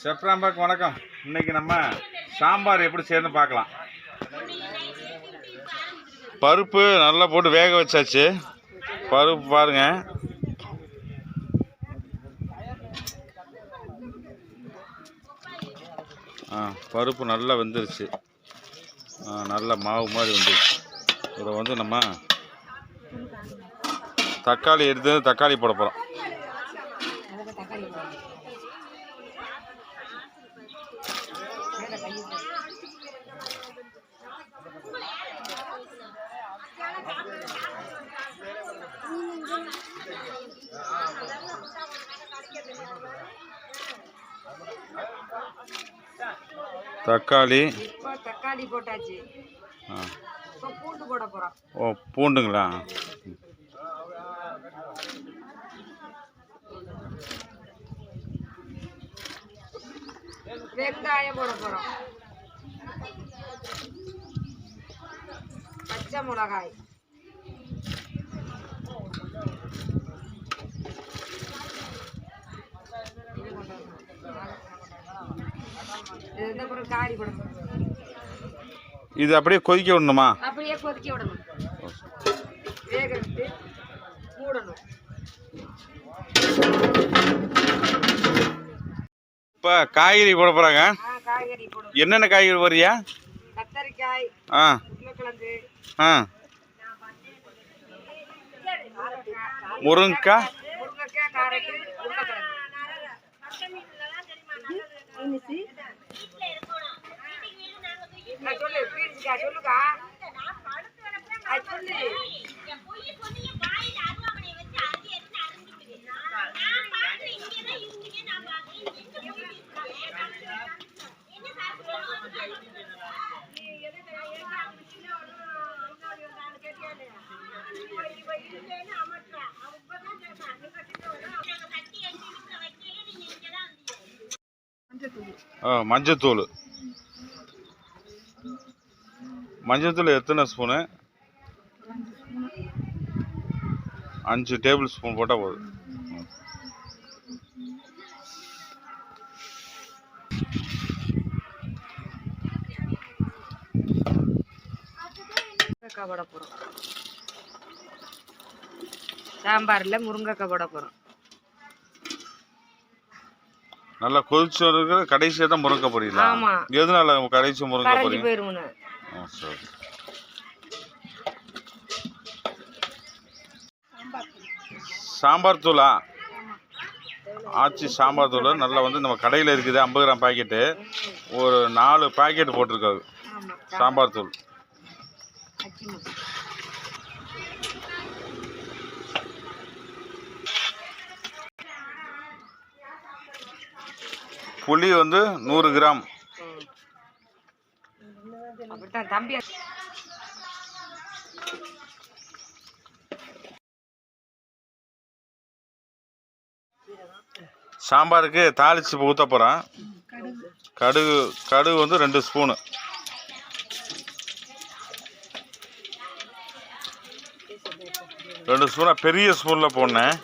செப்ராம்பாக் வணக்கம். இன்னைக்கு நம்ம சாம்பார் எப்படி செய்யணும்னு பார்க்கலாம். பருப்பு நல்லா போட்டு வேக வச்சாச்சு. பருப்பு பாருங்க. ஆ பருப்பு நல்லா வெந்துருச்சு. ஆ மாவு மாதிரி வந்துருச்சு. இதை வந்து நம்ம தக்காளி எடுத்து தக்காளி போட போகிறோம் தக்காளி. இப்போ தக்காளி போட்டாச்சு. இப்போ பூண்டு போட போகிறோம் ஓ பூண்டுங்களா? வெங்காயம் போட போகிறோம் பச்சை மிளகாய். இது அப்படியே கொதிக்க விடணுமா? அப்படியே கொதிக்க விடணும். வேக விட்டு மூடணும். இப்போ காய்கறி போட போகிறாங்க என்னென்ன காய்கறி வரியா கத்தரிக்காய் ஆ. ஆ. முருங்கைக்காய். முருங்கைக்காய் சொல்லு பீன்ஸ்க்கா சொல்லுக்கா. சொல்லு. ஆ மஞ்சத்தூள். மஞ்சத்தூள் எத்தனை ஸ்பூனு அஞ்சு டேபிள் ஸ்பூன் போட்டால் போதும். முருங்கைக்காய் போட போகிறோம் சாம்பாரில் முருங்கைக்காய் போட போகிறோம் நல்லா கொதிச்சு கடைசியாக தான் முருங்கை போறீங்களா ஆமா. எதனால கடைசி முருங்கை ஆ, சரி சாம்பார் தூளா? ஆச்சி சாம்பார் தூள். நல்லா வந்து நம்ம கடையில் இருக்குது. ஐம்பது கிராம் பாக்கெட்டு. ஒரு நாலு பாக்கெட் போட்டிருக்காது சாம்பார் தூள். புளி வந்து நூறு கிராம். என் தம்பி சாம்பாருக்கு தாளிச்சு ஊற்ற போகிறேன் கடுகு கடுகு வந்து ரெண்டு ஸ்பூனு. ரெண்டு ஸ்பூனா பெரிய ஸ்பூனில் போடணேன்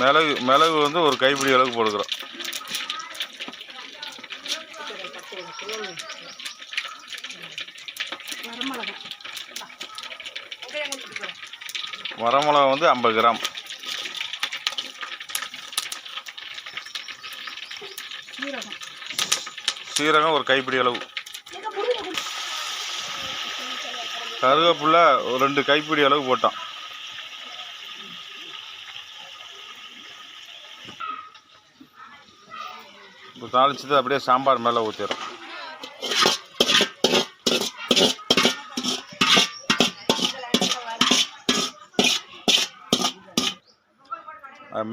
மிளகு மிளகு வந்து ஒரு கைப்பிடி அளவுக்கு போடுக்கிறோம் வரமிளகா வந்து ஐம்பது கிராம். சீரகம் ஒரு கைப்பிடி அளவு. கருவேப்பிலை ஒரு ரெண்டு கைப்பிடி அளவு போட்டோம். இப்போ தாளிச்சது அப்படியே சாம்பார் மேலே ஊற்றிடும்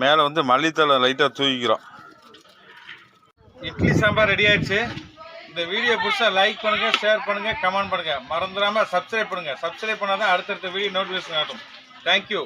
மேலே வந்து மல்லித்தலை லைட்டாக தூக்கிக்கிறோம் இட்லி சாம்பார் ரெடி ஆயிடுச்சு. இந்த வீடியோ பிடிச்சா லைக் பண்ணுங்க ஷேர் பண்ணுங்க கமெண்ட் பண்ணுங்க. மறந்துடாம சப்ஸ்கிரைப் பண்ணுங்க. சப்ஸ்கிரைப் பண்ணாதான் அடுத்தடுத்த வீடியோ நோட்டிஃபிகேஷன் ஆகும் தேங்க்யூ